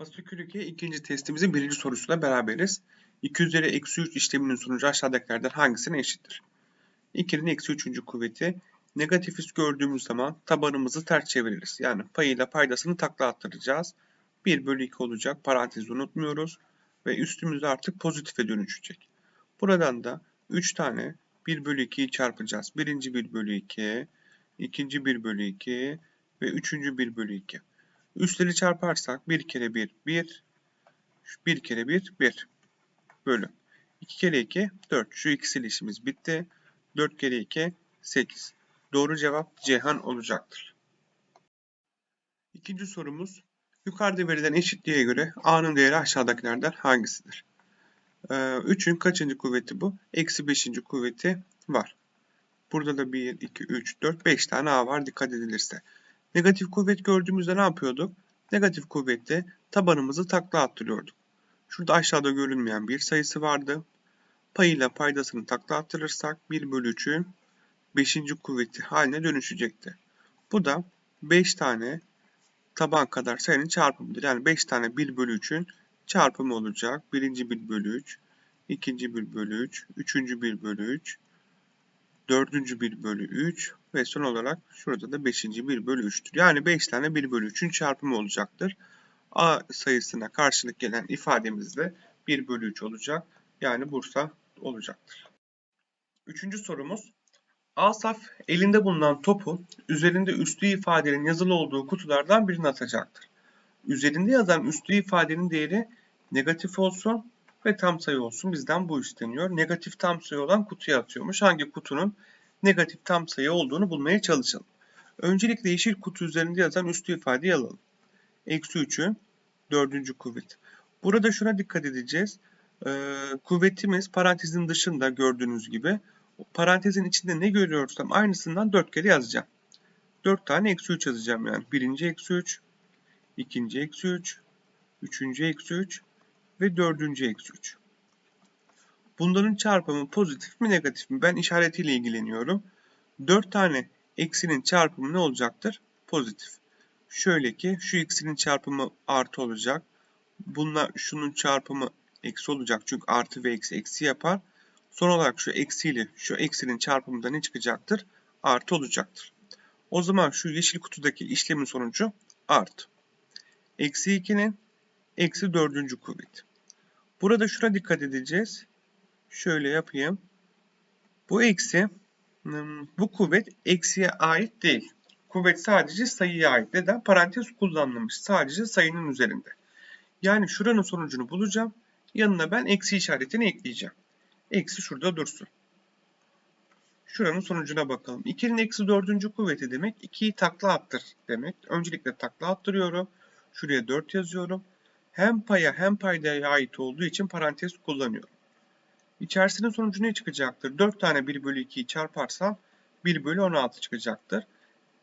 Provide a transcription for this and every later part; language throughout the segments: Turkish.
Fasikül 2 ikinci testimizin birinci sorusuyla beraberiz. 2 üzeri eksi 3 işleminin sonucu aşağıdakilerden hangisine eşittir? 2'nin eksi 3. kuvveti negatif üst gördüğümüz zaman tabanımızı ters çeviririz. Yani payıyla paydasını takla attıracağız. 1 bölü 2 olacak. Parantezi unutmuyoruz. Ve üstümüz artık pozitife dönüşecek. Buradan da 3 tane 1 bölü 2'yi çarpacağız. Birinci 1 bölü 2, ikinci 1 bölü 2 ve üçüncü 1 bölü 2. Üstleri çarparsak 1 kere 1 1 1 kere 1 1 bölü 2 kere 2 4. Şu ikisi işimiz bitti. 4 kere 2 8. Doğru cevap Cihan olacaktır. İkinci sorumuz yukarıda verilen eşitliğe göre A'nın değeri aşağıdakilerden hangisidir? 3'ün ee, kaçıncı kuvveti bu? Eksi 5. kuvveti var. Burada da 1, 2, 3, 4, 5 tane A var dikkat edilirse. Negatif kuvvet gördüğümüzde ne yapıyorduk? Negatif kuvvette tabanımızı takla attırıyorduk. Şurada aşağıda görünmeyen bir sayısı vardı. Payıyla paydasını takla attırırsak 1 bölü 3'ün 5. kuvveti haline dönüşecekti. Bu da 5 tane taban kadar sayının çarpımıdır. Yani 5 tane 1 bölü 3'ün çarpımı olacak. Birinci 1 bölü 3, ikinci 1 bölü 3, üçüncü 1 bölü 3, dördüncü 1 bölü 3 ve son olarak şurada da 5. 1 bölü 3'tür. Yani 5 tane 1 bölü 3'ün çarpımı olacaktır. A sayısına karşılık gelen ifademiz de 1 bölü 3 olacak. Yani Bursa olacaktır. Üçüncü sorumuz. Asaf elinde bulunan topu üzerinde üstü ifadenin yazılı olduğu kutulardan birini atacaktır. Üzerinde yazan üstü ifadenin değeri negatif olsun ve tam sayı olsun. Bizden bu isteniyor. Negatif tam sayı olan kutuya atıyormuş. Hangi kutunun negatif tam sayı olduğunu bulmaya çalışalım. Öncelikle yeşil kutu üzerinde yazan üstü ifadeyi alalım. Eksi 3'ün dördüncü kuvvet. Burada şuna dikkat edeceğiz. Ee, kuvvetimiz parantezin dışında gördüğünüz gibi. Parantezin içinde ne görüyorsam aynısından 4 kere yazacağım. 4 tane eksi 3 yazacağım yani. Birinci eksi 3, ikinci eksi 3, üçüncü eksi 3 ve dördüncü eksi 3. Bunların çarpımı pozitif mi negatif mi? Ben işaretiyle ilgileniyorum. 4 tane eksinin çarpımı ne olacaktır? Pozitif. Şöyle ki şu eksinin çarpımı artı olacak. Bununla şunun çarpımı eksi olacak. Çünkü artı ve eksi eksi yapar. Son olarak şu eksiyle şu eksinin çarpımında ne çıkacaktır? Artı olacaktır. O zaman şu yeşil kutudaki işlemin sonucu artı. Eksi 2'nin eksi dördüncü kuvveti. Burada şuna dikkat edeceğiz. Şöyle yapayım. Bu eksi, hmm, bu kuvvet eksiye ait değil. Kuvvet sadece sayıya ait. Neden? Parantez kullanılmış. Sadece sayının üzerinde. Yani şuranın sonucunu bulacağım. Yanına ben eksi işaretini ekleyeceğim. Eksi şurada dursun. Şuranın sonucuna bakalım. 2'nin eksi dördüncü kuvveti demek 2'yi takla attır demek. Öncelikle takla attırıyorum. Şuraya 4 yazıyorum. Hem paya hem paydaya ait olduğu için parantez kullanıyorum. İçerisinin sonucu ne çıkacaktır? 4 tane 1 bölü 2'yi çarparsam 1 bölü 16 çıkacaktır.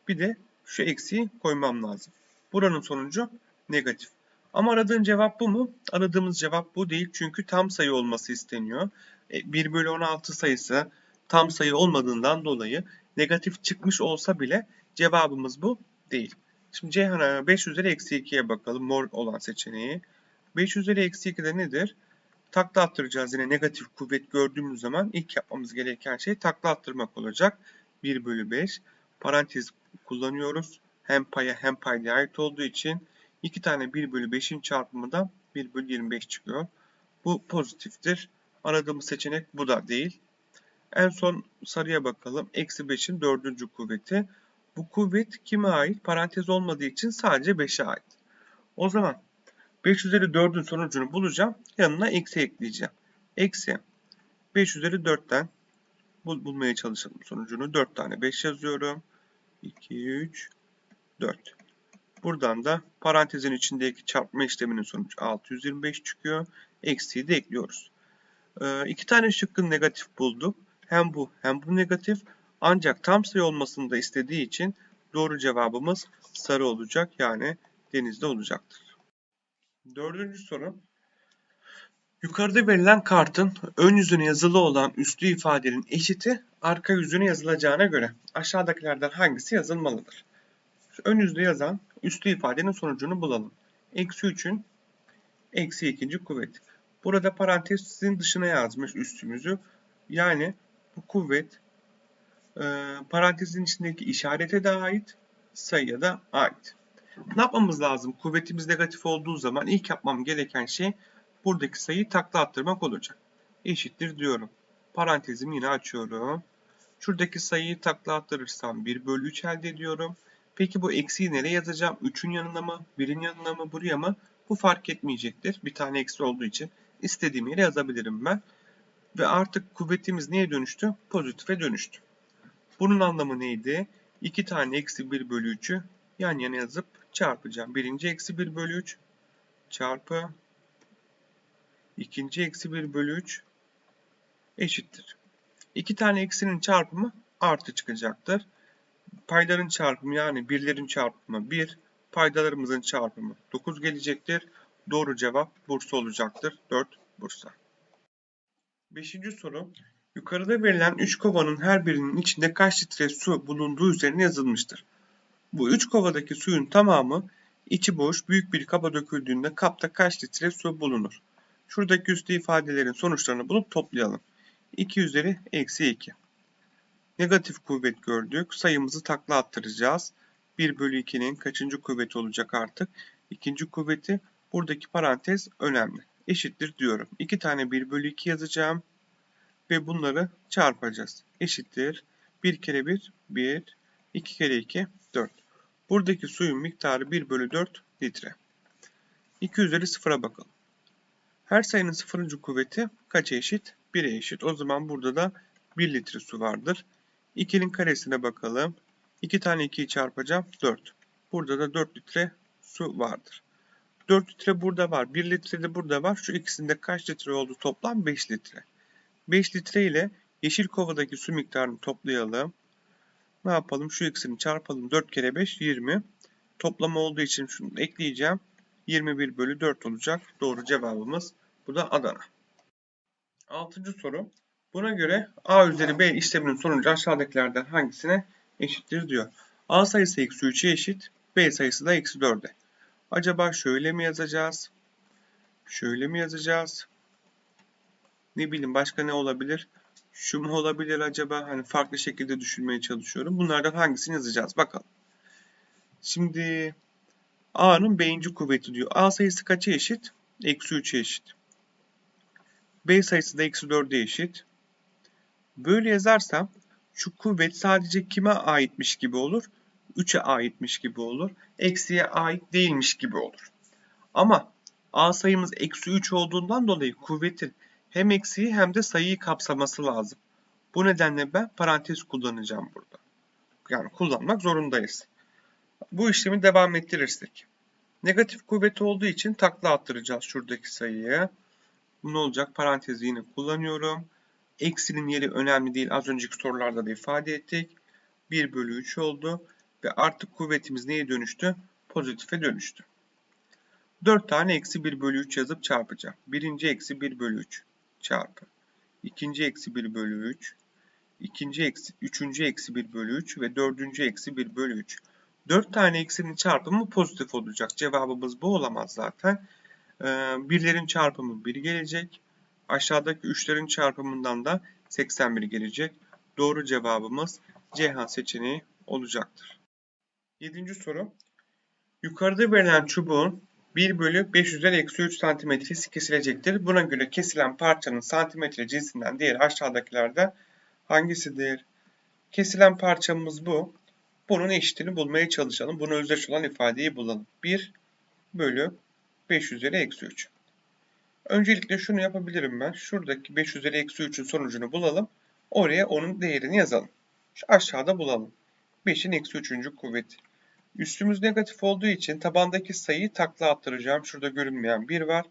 Bir de şu eksiği koymam lazım. Buranın sonucu negatif. Ama aradığın cevap bu mu? Aradığımız cevap bu değil. Çünkü tam sayı olması isteniyor. 1 e, bölü 16 sayısı tam sayı olmadığından dolayı negatif çıkmış olsa bile cevabımız bu değil. Şimdi Ceyhan'a 5 üzeri eksi 2'ye bakalım. Mor olan seçeneği. 5 üzeri eksi 2 de nedir? Takla attıracağız yine negatif kuvvet gördüğümüz zaman ilk yapmamız gereken şey takla attırmak olacak. 1 bölü 5. Parantez kullanıyoruz. Hem paya hem paydaya ait olduğu için 2 tane 1 bölü 5'in çarpımı da 1 bölü 25 çıkıyor. Bu pozitiftir. Aradığımız seçenek bu da değil. En son sarıya bakalım. Eksi 5'in dördüncü kuvveti. Bu kuvvet kime ait? Parantez olmadığı için sadece 5'e ait. O zaman 5 üzeri 4'ün sonucunu bulacağım. Yanına eksi ekleyeceğim. Eksi 5 üzeri 4'ten bul bulmaya çalışalım sonucunu. 4 tane 5 yazıyorum. 2, 3, 4. Buradan da parantezin içindeki çarpma işleminin sonucu 625 çıkıyor. Eksiyi de ekliyoruz. Ee, iki tane şıkkın negatif bulduk. Hem bu hem bu negatif. Ancak tam sayı olmasını da istediği için doğru cevabımız sarı olacak. Yani denizde olacaktır. Dördüncü soru. Yukarıda verilen kartın ön yüzüne yazılı olan üstü ifadenin eşiti arka yüzüne yazılacağına göre aşağıdakilerden hangisi yazılmalıdır? Ön yüzde yazan üstü ifadenin sonucunu bulalım. Eksi 3'ün eksi ikinci kuvvet. Burada parantezin dışına yazmış üstümüzü. Yani bu kuvvet e, parantezin içindeki işarete de ait, sayıya da ait. Ne yapmamız lazım? Kuvvetimiz negatif olduğu zaman ilk yapmam gereken şey buradaki sayıyı takla attırmak olacak. Eşittir diyorum. Parantezimi yine açıyorum. Şuradaki sayıyı takla attırırsam 1 bölü 3 elde ediyorum. Peki bu eksiği nereye yazacağım? 3'ün yanına mı? 1'in yanına mı? Buraya mı? Bu fark etmeyecektir. Bir tane eksi olduğu için istediğim yere yazabilirim ben. Ve artık kuvvetimiz neye dönüştü? Pozitife dönüştü. Bunun anlamı neydi? 2 tane eksi 1 bölü 3'ü yan yana yazıp çarpacağım. Birinci eksi 1 bölü 3 çarpı ikinci eksi 1 bölü 3 eşittir. İki tane eksinin çarpımı artı çıkacaktır. Payların çarpımı yani birlerin çarpımı 1, paydalarımızın çarpımı 9 gelecektir. Doğru cevap Bursa olacaktır. 4 Bursa. Beşinci soru. Yukarıda verilen 3 kovanın her birinin içinde kaç litre su bulunduğu üzerine yazılmıştır. Bu 3 kovadaki suyun tamamı içi boş büyük bir kaba döküldüğünde kapta kaç litre su bulunur? Şuradaki üstü ifadelerin sonuçlarını bulup toplayalım. 2 üzeri eksi 2. Negatif kuvvet gördük. Sayımızı takla attıracağız. 1 bölü 2'nin kaçıncı kuvveti olacak artık? İkinci kuvveti. Buradaki parantez önemli. Eşittir diyorum. 2 tane 1 bölü 2 yazacağım. Ve bunları çarpacağız. Eşittir. 1 kere 1, 1. 2 kere 2, 4. Buradaki suyun miktarı 1 bölü 4 litre. 2 üzeri 0'a bakalım. Her sayının sıfırıncı kuvveti kaça eşit? 1'e eşit. O zaman burada da 1 litre su vardır. 2'nin karesine bakalım. 2 tane 2'yi çarpacağım. 4. Burada da 4 litre su vardır. 4 litre burada var. 1 litre de burada var. Şu ikisinde kaç litre oldu toplam? 5 litre. 5 litre ile yeşil kovadaki su miktarını toplayalım. Ne yapalım? Şu ikisini çarpalım. 4 kere 5 20. Toplama olduğu için şunu ekleyeceğim. 21 bölü 4 olacak. Doğru cevabımız. Bu da Adana. Altıncı soru. Buna göre A üzeri B işleminin sonucu aşağıdakilerden hangisine eşittir diyor. A sayısı eksi 3'e eşit. B sayısı da eksi 4'e. Acaba şöyle mi yazacağız? Şöyle mi yazacağız? Ne bileyim başka ne olabilir? Şu mu olabilir acaba? Hani farklı şekilde düşünmeye çalışıyorum. Bunlardan hangisini yazacağız? Bakalım. Şimdi A'nın B'inci kuvveti diyor. A sayısı kaça eşit? Eksi 3'e eşit. B sayısı da eksi 4'e eşit. Böyle yazarsam şu kuvvet sadece kime aitmiş gibi olur? 3'e aitmiş gibi olur. Eksiye ait değilmiş gibi olur. Ama A sayımız eksi 3 olduğundan dolayı kuvvetin hem eksiği hem de sayıyı kapsaması lazım. Bu nedenle ben parantez kullanacağım burada. Yani kullanmak zorundayız. Bu işlemi devam ettirirsek. Negatif kuvveti olduğu için takla attıracağız şuradaki sayıyı. Bu ne olacak? Parantezi yine kullanıyorum. Eksinin yeri önemli değil. Az önceki sorularda da ifade ettik. 1 bölü 3 oldu. Ve artık kuvvetimiz neye dönüştü? Pozitife dönüştü. 4 tane eksi 1 bölü 3 yazıp çarpacağım. Birinci eksi 1 bölü 3 çarpı. İkinci eksi 1 bölü 3. ikinci eksi, üçüncü eksi 1 bölü 3 ve dördüncü eksi 1 bölü 3. 4 tane eksinin çarpımı pozitif olacak. Cevabımız bu olamaz zaten. Ee, birlerin çarpımı 1 gelecek. Aşağıdaki üçlerin çarpımından da 81 gelecek. Doğru cevabımız Ceyhan seçeneği olacaktır. 7. soru. Yukarıda verilen çubuğun 1 bölü 5 üzeri eksi 3 santimetresi kesilecektir. Buna göre kesilen parçanın santimetre cinsinden diğer aşağıdakilerde hangisidir? Kesilen parçamız bu. Bunun eşitini bulmaya çalışalım. Bunu özdeş olan ifadeyi bulalım. 1 bölü 5 üzeri eksi 3. Öncelikle şunu yapabilirim ben. Şuradaki 5 üzeri eksi 3'ün sonucunu bulalım. Oraya onun değerini yazalım. Şu aşağıda bulalım. 5'in eksi 3. kuvveti. Üstümüz negatif olduğu için tabandaki sayıyı takla attıracağım. Şurada görünmeyen 1 var.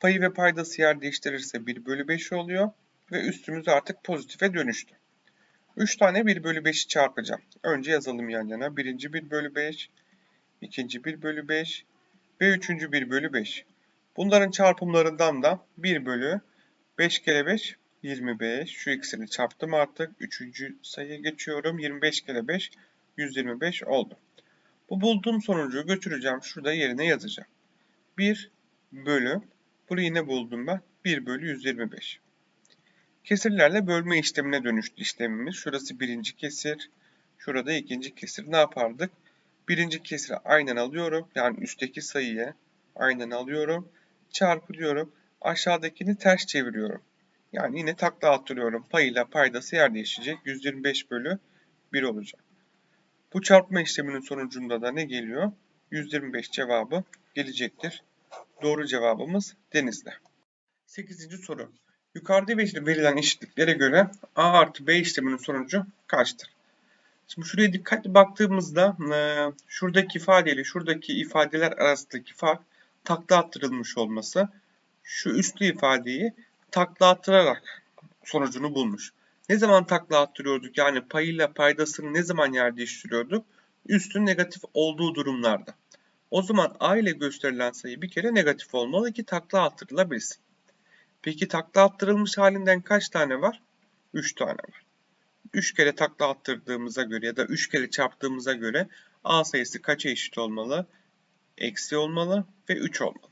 Payı ve paydası yer değiştirirse 1 bölü 5 oluyor. Ve üstümüz artık pozitife dönüştü. 3 tane 1 bölü 5'i çarpacağım. Önce yazalım yan yana. Birinci 1 bölü 5, ikinci 1 bölü 5 ve üçüncü 1 bölü 5. Bunların çarpımlarından da 1 bölü 5 kere 5 25. Şu ikisini çarptım artık. Üçüncü sayıya geçiyorum. 25 kere 5 125 oldu. Bu bulduğum sonucu götüreceğim. Şurada yerine yazacağım. 1 bölü. Bunu yine buldum ben. 1 bölü 125. Kesirlerle bölme işlemine dönüştü işlemimiz. Şurası birinci kesir. Şurada ikinci kesir. Ne yapardık? Birinci kesiri aynen alıyorum. Yani üstteki sayıyı aynen alıyorum. Çarpılıyorum. Aşağıdakini ters çeviriyorum. Yani yine takla attırıyorum. Payıyla paydası yer değişecek. 125 bölü 1 olacak. Bu çarpma işleminin sonucunda da ne geliyor? 125 cevabı gelecektir. Doğru cevabımız Denizli. 8. soru. Yukarıda verilen eşitliklere göre A artı B işleminin sonucu kaçtır? Şimdi şuraya dikkatli baktığımızda e, şuradaki ifade ile şuradaki ifadeler arasındaki fark takla attırılmış olması şu üstlü ifadeyi takla attırarak sonucunu bulmuş. Ne zaman takla attırıyorduk? Yani payıyla paydasını ne zaman yer değiştiriyorduk? Üstün negatif olduğu durumlarda. O zaman A ile gösterilen sayı bir kere negatif olmalı ki takla attırılabilsin. Peki takla attırılmış halinden kaç tane var? 3 tane var. 3 kere takla attırdığımıza göre ya da 3 kere çarptığımıza göre A sayısı kaça eşit olmalı? Eksi olmalı ve 3 olmalı.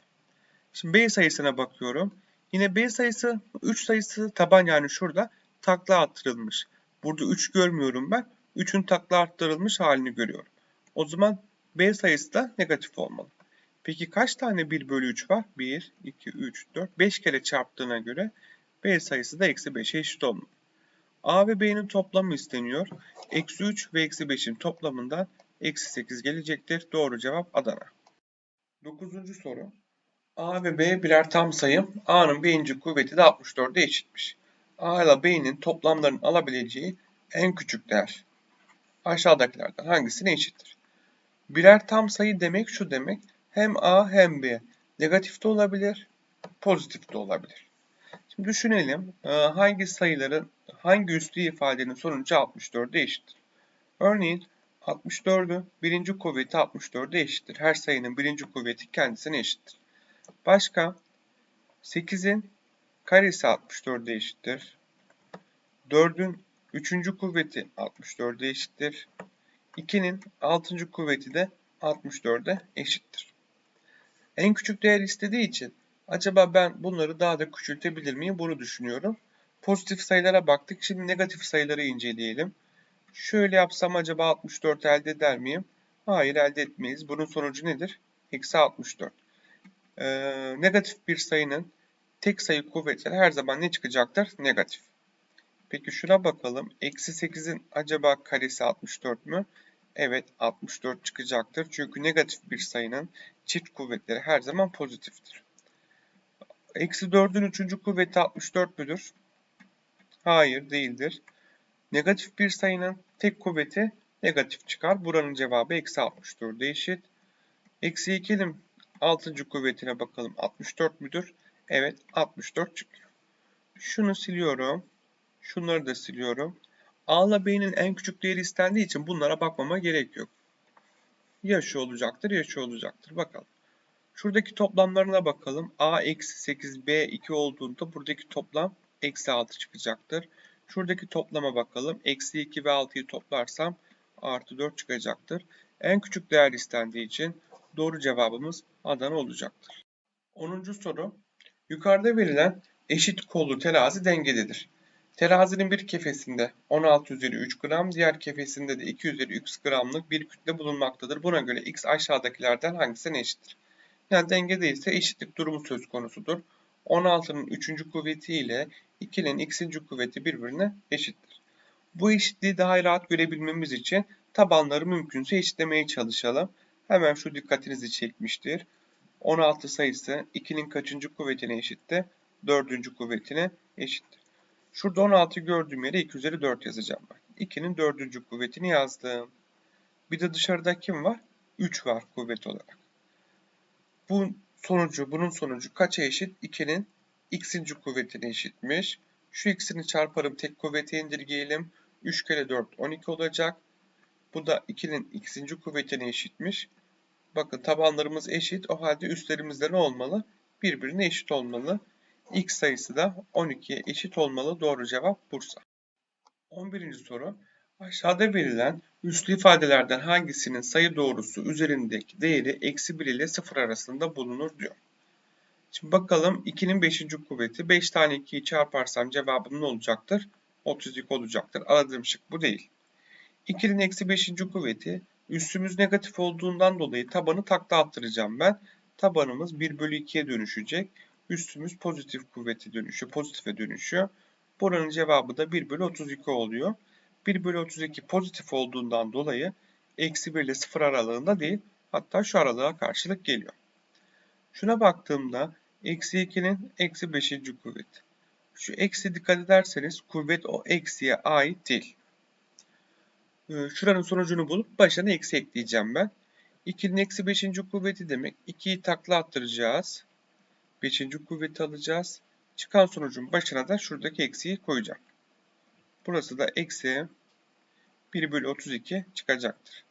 Şimdi B sayısına bakıyorum. Yine B sayısı 3 sayısı taban yani şurada takla attırılmış. Burada 3 görmüyorum ben. 3'ün takla attırılmış halini görüyorum. O zaman B sayısı da negatif olmalı. Peki kaç tane 1 bölü 3 var? 1, 2, 3, 4, 5 kere çarptığına göre B sayısı da eksi 5'e eşit olmalı. A ve B'nin toplamı isteniyor. Eksi 3 ve eksi 5'in toplamından eksi 8 gelecektir. Doğru cevap Adana. 9. soru. A ve B birer tam sayı. A'nın birinci kuvveti de 64'e eşitmiş. A ile B'nin toplamlarının alabileceği en küçük değer aşağıdakilerden hangisine eşittir? Birer tam sayı demek şu demek. Hem A hem B negatif de olabilir, pozitif de olabilir. Şimdi düşünelim e, hangi sayıların hangi üslü ifadenin sonucu 64'e eşittir. Örneğin 64'ü birinci kuvveti 64'e eşittir. Her sayının birinci kuvveti kendisine eşittir. Başka 8'in karesi 64'e eşittir. 4'ün 3. kuvveti 64'e eşittir. 2'nin 6. kuvveti de 64'e eşittir. En küçük değer istediği için acaba ben bunları daha da küçültebilir miyim bunu düşünüyorum. Pozitif sayılara baktık. Şimdi negatif sayıları inceleyelim. Şöyle yapsam acaba 64 elde eder miyim? Hayır elde etmeyiz. Bunun sonucu nedir? Eksi 64. Ee, negatif bir sayının tek sayı kuvvetleri her zaman ne çıkacaktır? Negatif. Peki şuna bakalım. Eksi 8'in acaba karesi 64 mü? Evet 64 çıkacaktır. Çünkü negatif bir sayının çift kuvvetleri her zaman pozitiftir. Eksi 4'ün 3. kuvveti 64 müdür? Hayır değildir. Negatif bir sayının tek kuvveti negatif çıkar. Buranın cevabı eksi 64 eşit. Eksi 2'nin 6. kuvvetine bakalım. 64 müdür? Evet 64 çıkıyor. Şunu siliyorum. Şunları da siliyorum. A ile B'nin en küçük değeri istendiği için bunlara bakmama gerek yok. Ya şu olacaktır ya şu olacaktır. Bakalım. Şuradaki toplamlarına bakalım. A eksi 8 B 2 olduğunda buradaki toplam eksi 6 çıkacaktır. Şuradaki toplama bakalım. Eksi 2 ve 6'yı toplarsam artı 4 çıkacaktır. En küçük değer istendiği için doğru cevabımız Adana olacaktır. 10. soru. Yukarıda verilen eşit kollu terazi dengededir. Terazinin bir kefesinde 16 üzeri 3 gram, diğer kefesinde de 2 üzeri 3 gramlık bir kütle bulunmaktadır. Buna göre x aşağıdakilerden hangisine eşittir? Yani dengede ise eşitlik durumu söz konusudur. 16'nın 3. kuvveti ile 2'nin x'inci kuvveti birbirine eşittir. Bu eşitliği daha rahat görebilmemiz için tabanları mümkünse eşitlemeye çalışalım. Hemen şu dikkatinizi çekmiştir. 16 sayısı 2'nin kaçıncı kuvvetine eşitti? 4. kuvvetine eşittir. Şurada 16 gördüğüm yere 2 üzeri 4 yazacağım ben. 2'nin 4. kuvvetini yazdım. Bir de dışarıda kim var? 3 var kuvvet olarak. Bu sonucu, bunun sonucu kaça eşit? 2'nin x'inci kuvvetine eşitmiş. Şu x'ini çarparım tek kuvvete indirgeyelim. 3 kere 4 12 olacak. Bu da 2'nin x'inci kuvvetine eşitmiş. Bakın tabanlarımız eşit. O halde üstlerimizde ne olmalı? Birbirine eşit olmalı. X sayısı da 12'ye eşit olmalı. Doğru cevap Bursa. 11. soru. Aşağıda verilen üslü ifadelerden hangisinin sayı doğrusu üzerindeki değeri eksi 1 ile 0 arasında bulunur diyor. Şimdi bakalım 2'nin 5. kuvveti. 5 tane 2'yi çarparsam cevabım ne olacaktır? 32 olacaktır. Aradığım şık bu değil. 2'nin eksi 5. kuvveti. Üstümüz negatif olduğundan dolayı tabanı takla attıracağım ben. Tabanımız 1 bölü 2'ye dönüşecek. Üstümüz pozitif kuvveti dönüşüyor. Pozitife dönüşüyor. Buranın cevabı da 1 bölü 32 oluyor. 1 bölü 32 pozitif olduğundan dolayı eksi 1 ile 0 aralığında değil. Hatta şu aralığa karşılık geliyor. Şuna baktığımda eksi 2'nin eksi 5. kuvveti. Şu eksi dikkat ederseniz kuvvet o eksiye ait değil. Ee, Şuranın sonucunu bulup başına eksi ekleyeceğim ben. 2'nin eksi 5. kuvveti demek. 2'yi takla attıracağız. 5. kuvveti alacağız. Çıkan sonucun başına da şuradaki eksiyi koyacağım. Burası da eksi 1 bölü 32 çıkacaktır.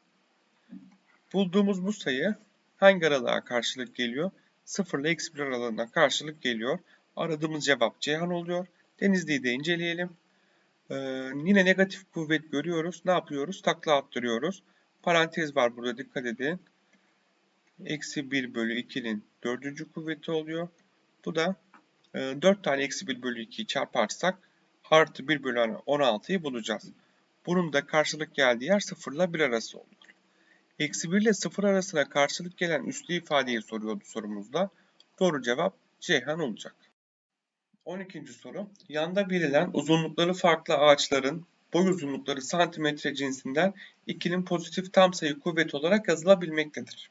Bulduğumuz bu sayı hangi aralığa karşılık geliyor? 0 ile eksi 1 aralığına karşılık geliyor. Aradığımız cevap Ceyhan oluyor. Denizli'yi de inceleyelim. Ee, yine negatif kuvvet görüyoruz. Ne yapıyoruz? Takla attırıyoruz. Parantez var burada dikkat edin. Eksi 1 bölü 2'nin dördüncü kuvveti oluyor. Bu da e, 4 tane eksi 1 bölü 2'yi çarparsak artı 1 bölü 16'yı bulacağız. Bunun da karşılık geldiği yer 0 ile 1 arası olur. Eksi 1 ile 0 arasına karşılık gelen üslü ifadeyi soruyordu sorumuzda. Doğru cevap Ceyhan olacak. 12. soru. Yanda verilen uzunlukları farklı ağaçların boy uzunlukları santimetre cinsinden 2'nin pozitif tam sayı kuvvet olarak yazılabilmektedir.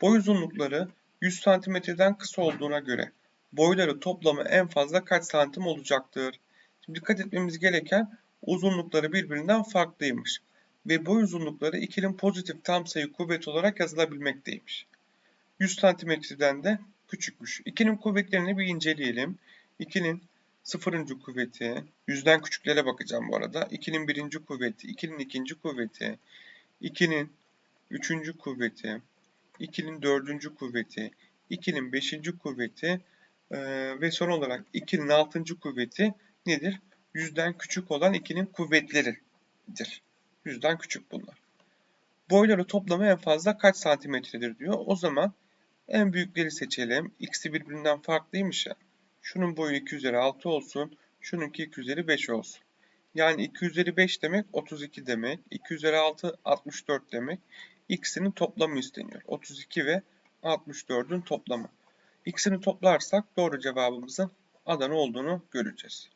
Boy uzunlukları 100 santimetreden kısa olduğuna göre boyları toplamı en fazla kaç santim olacaktır? Şimdi dikkat etmemiz gereken uzunlukları birbirinden farklıymış ve boy uzunlukları 2'nin pozitif tam sayı kuvvet olarak yazılabilmekteymiş. 100 santimetreden de küçükmüş. 2'nin kuvvetlerini bir inceleyelim. 2'nin 0. kuvveti, 100'den küçüklere bakacağım bu arada. 2'nin 1. kuvveti, 2'nin 2. kuvveti, 2'nin 3. kuvveti, 2'nin 4. kuvveti, 2'nin 5. kuvveti ve son olarak 2'nin 6. kuvveti nedir? 100'den küçük olan 2'nin kuvvetleridir. 100'den küçük bunlar. Boyları toplamı en fazla kaç santimetredir diyor. O zaman en büyükleri seçelim. X'i birbirinden farklıymış ya. Şunun boyu 2 üzeri 6 olsun. Şununki 2 üzeri 5 olsun. Yani 2 üzeri 5 demek 32 demek. 2 üzeri 6 64 demek. X'inin toplamı isteniyor. 32 ve 64'ün toplamı. X'ini toplarsak doğru cevabımızın Adana olduğunu göreceğiz.